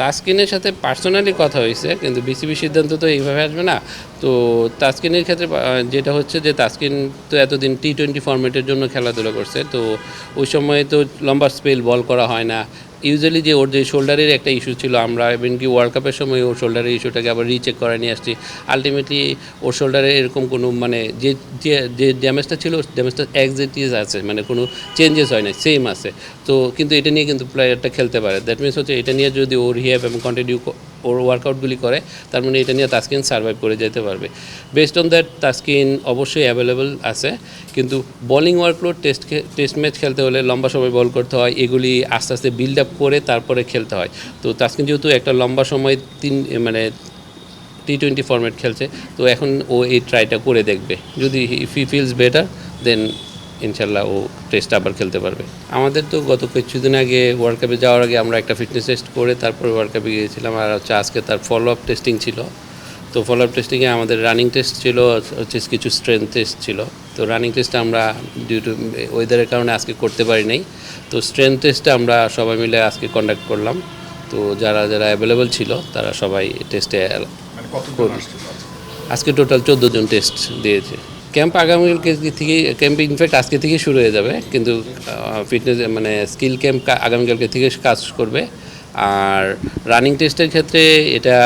তাসকিনের সাথে পার্সোনালি কথা হয়েছে, কিন্তু বিসিবি সিদ্ধান্ত তো এইভাবে আসবে না। তো তাসকিনের ক্ষেত্রে যেটা হচ্ছে যে তাসকিন তো এতদিন টি টোয়েন্টি ফর্মেটের জন্য খেলাধুলা করছে, তো ওই সময় তো লম্বা স্পেল বল করা হয় না। ইউজুয়ালি যে ওর যে শোল্ডারের একটা ইস্যু ছিল, আমরা ইভেন কি ওয়ার্ল্ড কাপের সময় ওর শোল্ডারের ইস্যুটাকে আবার রিচেক করে নিয়ে আসছি। আলটিমেটলি ওর শোল্ডারে এরকম কোনো মানে যে, যে- ড্যামেজটা ছিল ড্যামেজটা এক্সিটিস আছে মানে কোনো চেঞ্জেস হয় না সেম আছে। তো কিন্তু এটা নিয়ে কিন্তু প্লেয়ারটা খেলতে পারে। দ্যাট মিনস হচ্ছে এটা নিয়ে যদি ওর রিহ্যাব এবং কন্টিনিউ ওর ওয়ার্কআউটগুলি করে, তার মানে এটা নিয়ে তাস্কিন সার্ভাইভ করে যেতে পারবে। বেসড অন দ্যাট তাস্কিন অবশ্যই অ্যাভেলেবল আছে। কিন্তু bowling workload test test match খেলতে হলে লম্বা সময় বল করতে হয়, এগুলি আস্তে আস্তে বিল্ড আপ করে তারপরে খেলতে হয়। তো তাস্কিন যেহেতু একটা লম্বা সময় তিন মানে টি টোয়েন্টি ফরম্যাট খেলছে, তো এখন ও এই ট্রাইটা করে দেখবে। যদি হি ফিলস বেটার দেন ইনশাল্লাহ ও টেস্ট আবার খেলতে পারবে। আমাদের তো গত কিছুদিন আগে ওয়ার্ল্ড কাপে যাওয়ার আগে আমরা একটা ফিটনেস টেস্ট করে তারপরে ওয়ার্ল্ড কাপে গিয়েছিলাম। আর হচ্ছে আজকে তার ফলো আপ টেস্টিং ছিল। তো ফলো আপ টেস্টিংয়ে আমাদের রানিং টেস্ট ছিল হচ্ছে কিছু স্ট্রেংথ টেস্ট ছিল। তো রানিং টেস্টটা আমরা ডিউ টু ওয়েদারের কারণে আজকে করতে পারি নাই। তো স্ট্রেংথ টেস্টটা আমরা সবাই মিলে আজকে কন্ডাক্ট করলাম। তো যারা যারা অ্যাভেলেবল ছিল তারা সবাই টেস্টে মানে? আজকে? টোটাল চোদ্দ জন টেস্ট দিয়েছে। ক্যাম্প আগামীকালকে থেকে ক্যাম্প ইনফ্যাক্ট আজকে থেকে শুরু হয়ে যাবে। কিন্তু ফিটনেস মানে স্কিল ক্যাম্প আগামীকালকে থেকে কাজ করবে। আর রানিং টেস্টের ক্ষেত্রে এটা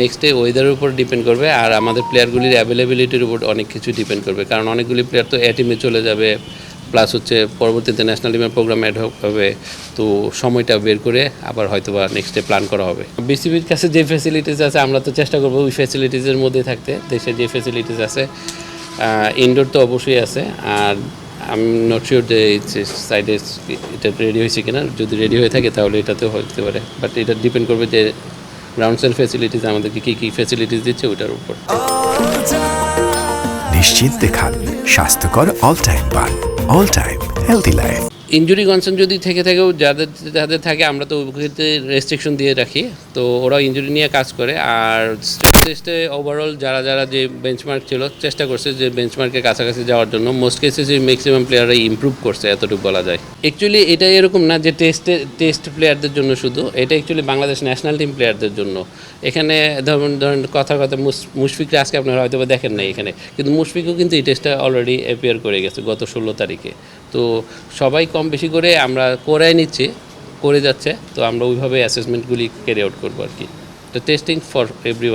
নেক্সট ডে ওয়েদারের উপর ডিপেন্ড করবে। আর আমাদের প্লেয়ারগুলির অ্যাভেলেবিলিটির উপর অনেক কিছু ডিপেন্ড করবে। কারণ অনেকগুলি প্লেয়ার তো এ টিমে চলে যাবে। প্লাস হচ্ছে পরবর্তীতে ন্যাশনাল টিমের প্রোগ্রাম অ্যাড হবে। তো সময়টা বের করে আবার হয়তো বা নেক্সট ডে প্ল্যান করা হবে। বিসিবির কাছে যে ফ্যাসিলিটিস আছে, আমরা তো চেষ্টা করব ওই ফ্যাসিলিটিসের মধ্যে থাকতে। দেশে যে ফ্যাসিলিটিস আছে ইনডোর তো অবশ্যই আছে আর আমি নট শিওর যে সাইডে এটা রেডি হয়েছে কিনা যদি রেডি হয়ে থাকে তাহলে এটাতেও হতে পারে বাট এটা ডিপেন্ড করবে যে গ্রাউন্ডস অ্যান্ড ফ্যাসিলিটিস আমাদেরকে কী কী ফ্যাসিলিটিস দিচ্ছে ওটার উপর। নিশ্চিন্তে খান স্বাস্থ্যকর অল টাইম পান all time healthy life injury concern যদি থেকে থাকেও যাদের যাদের থাকে আমরা তো রেস্ট্রিকশন দিয়ে রাখি তো ওরা ইঞ্জুরি নিয়ে কাজ করে আর টেস্টে ওভারঅল যারা যারা যে বেঞ্চমার্ক ছিল, চেষ্টা করছে যে বেঞ্চমার্কের কাছাকাছি যাওয়ার জন্য। মোস্ট কেসেসে ম্যাক্সিমাম প্লেয়াররা ইমপ্রুভ করছে, এতটুকু বলা যায়। অ্যাকচুয়ালি এটা এরকম না যে টেস্টে টেস্ট প্লেয়ারদের জন্য শুধু, এটা অ্যাকচুয়ালি বাংলাদেশ ন্যাশনাল টিম প্লেয়ারদের জন্য। এখানে ধরুন, ধরেন কথা কথা মুশ- মুশফিককে আজকে আপনারা হয়তো দেখেন নাই এখানে, কিন্তু মুশফিকও কিন্তু এই টেস্টটা অলরেডি অ্যাপিয়ার করে গেছে গত ষোলো তারিখে। তো সবাই কম বেশি করে আমরা করে নিচ্ছি, করে যাচ্ছে, তো আমরা ওইভাবে অ্যাসেসমেন্টগুলি ক্যারি আউট করব আর কি। তো টেস্টিং ফর এভরি